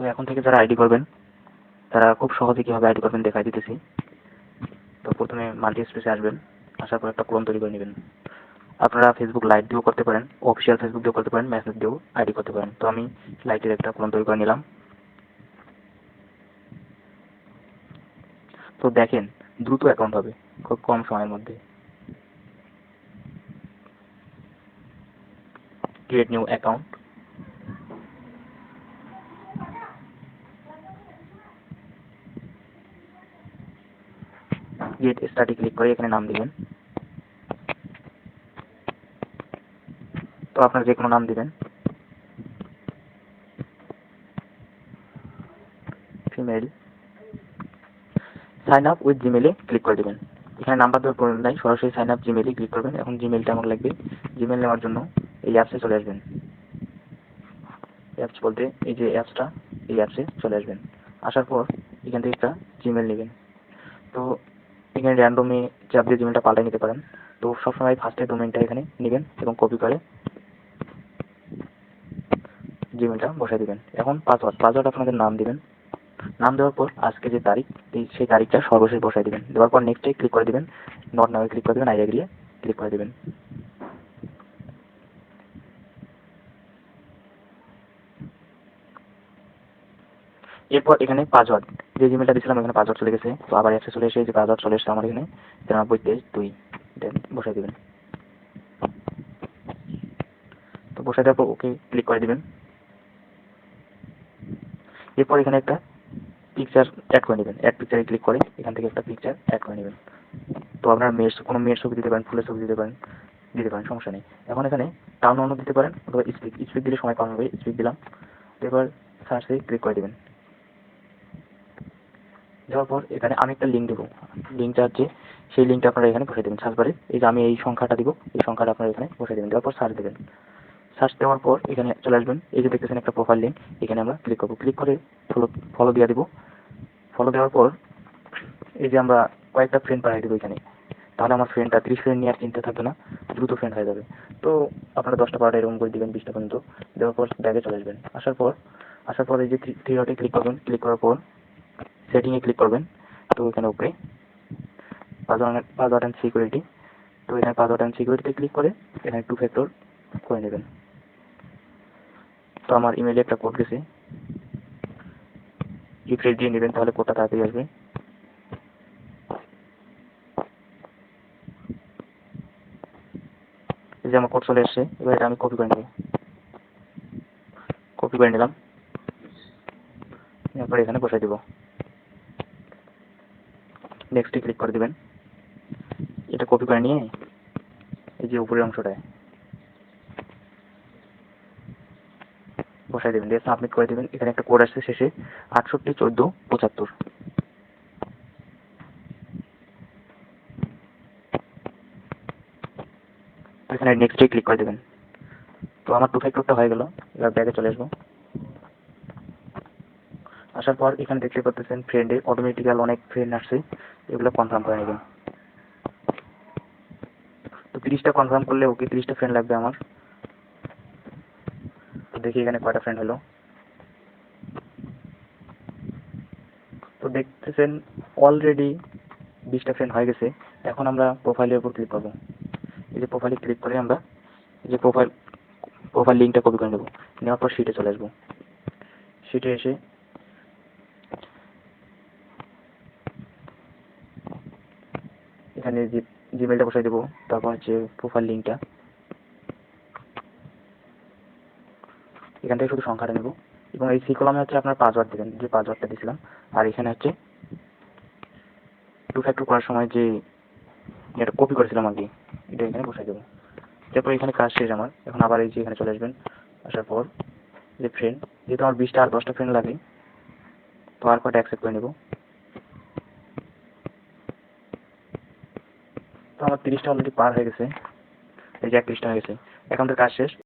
তো এখন থেকে যারা আইডি করবেন, তারা খুব সহজে কীভাবে আইডি করবেন দেখাই দিতেছি। তো প্রথমে মাল্টি স্পেসে আসবেন, আসার পর একটা ক্লোন তৈরি করে নেবেন। আপনারা ফেসবুক লাইট দিয়েও করতে পারেন অফিসিয়াল ফেসবুক দিয়েও করতে পারেন মেসেজ দিয়েও আইডি করতে পারেন। তো আমি লাইটের একটা ক্লোন তৈরি করে নিলাম। তো দেখেন, দ্রুত অ্যাকাউন্ট হবে, খুব কম সময়ের মধ্যে। ক্রিয়েট নিউ অ্যাকাউন্ট গেট স্টার্টে ক্লিক করে এখানে নাম দিবেন। তো আপনার যে কোনো নাম দিবেন। ফিমেল সাইন আপ উইথ জিমেলে ক্লিক করে দেবেন। এখানে নাম্বার দেওয়ার প্রয়োজন নাই, সরাসরি সাইন আপ জিমেলে ক্লিক করবেন। এখন জিমেলটা আমার লাগবে। জিমেল নেওয়ার জন্য এই অ্যাপসে চলে আসবেন। অ্যাপস বলতে এই যে অ্যাপসটা এই অ্যাপসে চলে আসবেন। আসার পর এখান থেকে একটা জিমেল নেবেন। তো এখানে র্যান্ডমে চাপ দিয়ে জিমেলটা পাল্টে নিতে পারেন। তো সবসময় ফার্স্টে ডোমেনটা এখানে নেবেন এবং কপি করে জিমেলটা বসাই দিবেন। এখন পাসওয়ার্ড পাসওয়ার্ড আপনাদের নাম দিবেন। নাম দেওয়ার পর আজকে যে তারিখ সেই তারিখটা সর্বশেষ বসাই দেবেন। দেওয়ার পর নেক্সটে ক্লিক করে দিবেন। নট নামে ক্লিক করে দেবেন আইডিয়া এগ্রিয়ে ক্লিক করে দেবেন। এরপর এখানে পাসওয়ার্ড যে জিমেলটা দিয়েছিলাম এখানে পাসওয়ার্ড চলে গেছে। তো আবার অ্যাপসে চলে এসে যে পাসওয়ার্ড চলে এসেছে আমার এখানে। তিরানব্বই তেইশ দুই। এটা বসাই দেবেন। তো বসাই দেওয়ার পর ওকে ক্লিক করে দিবেন। এরপর এখানে একটা পিকচার অ্যাড করে নেবেন। অ্যাড পিকচারে ক্লিক করে এখান থেকে একটা পিকচার অ্যাড করে নেবেন। তো আপনার মেয়ের কোনো মেয়ের ছবি দিতে পারেন, ফুলের ছবি দিতে পারেন দিতে পারেন, সমস্যা নেই। এখন এখানে টাউন অন্য দিতে পারেন, অথবা স্পিক স্পিক দিলে সময় কম হবে স্পিক দিলাম। এবার সার্চে ক্লিক করে দেবেন। দেওয়ার পর এখানে আমি একটা লিঙ্ক দেবো। লিঙ্কটা হচ্ছে, সেই লিঙ্কটা আপনারা এখানে বসে দেবেন সার্চ বারে এই যে আমি এই সংখ্যাটা দিব, এই সংখ্যাটা আপনারা এখানে বসে দেবেন। দেওয়ার পর সার্চ দেবেন। সার্চ দেওয়ার পর এখানে চলে আসবেন। এই যে দেখতেছেন একটা প্রোফাইল লিঙ্ক এখানে আমরা ক্লিক করব। ক্লিক করে ফলো ফলো দিয়ে দিব। ফলো দেওয়ার পর এই যে আমরা কয়েকটা ফ্রেন্ড পাঠিয়ে দেবো এখানে। তাহলে আমার ফ্রেন্ডটা ত্রিশ ফ্রেন্ড নিয়ে আর চিন্তা থাকবে না, দ্রুত ফ্রেন্ড হয়ে যাবে। তো আপনারা দশটা বারোটা এরকম করে দেবেন, বিশটা পর্যন্ত। দেওয়ার পর ব্যাগে চলে আসবেন। আসার পর আসার পর এই যে থ্রি ডটে ক্লিক করবেন। ক্লিক করার পর সেটিংয়ে ক্লিক করবেন। তো এখানে উপরে পাসওয়ার্ড পাসওয়ার্ড অ্যান্ড সিকিউরিটি তো এখানে পাসওয়ার্ড অ্যান্ড সিকিউরিটিতে ক্লিক করে এখানে টু ফ্যাক্টর করে নেবেন। তো আমার ইমেলে একটা কোড গেছে। রিফ্রেশ দিয়ে নেবেন, তাহলে কোডটা তাড়াতাড়ি আসবে। যে আমার কোড চলে এসছে, এবার এটা আমি কপি করে নেব। কপি করে নিলাম। এরপর এখানে বসাই দেবো। নেক্সটে ক্লিক করে দেবেন। এটা কপি করে নিয়ে এই যে উপরের অংশটায় বসাই দেবেন। দিয়ে সাবমিট করে দেবেন। এখানে একটা কোড আসছে শেষে আটষট্টি চোদ্দ পঁচাত্তর। এখানে নেক্সটে ক্লিক করে দেবেন। তো আমার টু ফাইভ ফ্যাক্টরটা হয়ে গেল। এবার ব্যাগে চলে আসব। আসার পর এখানে দেখতে পাচ্ছেন ফ্রেন্ডে অটোমেটিক্যাল অনেক ফ্রেন্ড আসছে, এগুলো কনফার্ম করে নেবেন। তো তিরিশটা কনফার্ম করলে ওকে তিরিশটা ফ্রেন্ড লাগবে আমার। তো দেখি এখানে কয়টা ফ্রেন্ড হলো। তো দেখতেছেন অলরেডি বিশটা ফ্রেন্ড হয়ে গেছে। এখন আমরা প্রোফাইলের উপর ক্লিক করব। এই যে প্রোফাইলে ক্লিক করে আমরা এই যে প্রোফাইল প্রোফাইল লিঙ্কটা কপি করে নেব। নেওয়ার পর শিটে চলে আসব। শিটে এসে এখানে জিমেলটা বসাই দেবো, তারপর হচ্ছে প্রোফাইল লিঙ্কটা এখান থেকে শুধু সংখ্যাটা নেব। এবং এই সি কলামে হচ্ছে আপনার পাসওয়ার্ড দেবেন, যে পাসওয়ার্ডটা দিয়েছিলাম। আর এখানে হচ্ছে টু ফ্যাক্টর করার সময় যে এটা কপি করেছিলাম আর কি, এটা এখানে বসাই দেবো। তারপর এখানে কাজ শেষ আমার। এখন আবার এই যে এখানে চলে আসবেন, আসার পর যে ফ্রেন্ড যেহেতু আমার বিশটা আর দশটা ফ্রেন্ড লাগে, তো আর কটা অ্যাকসেপ্ট করে নেব তো আমার তিরিশটা অলরেডি পার হয়ে গেছে। এই যে একত্রিশটা হয়ে গেছে। এখন তো কাজ শেষ।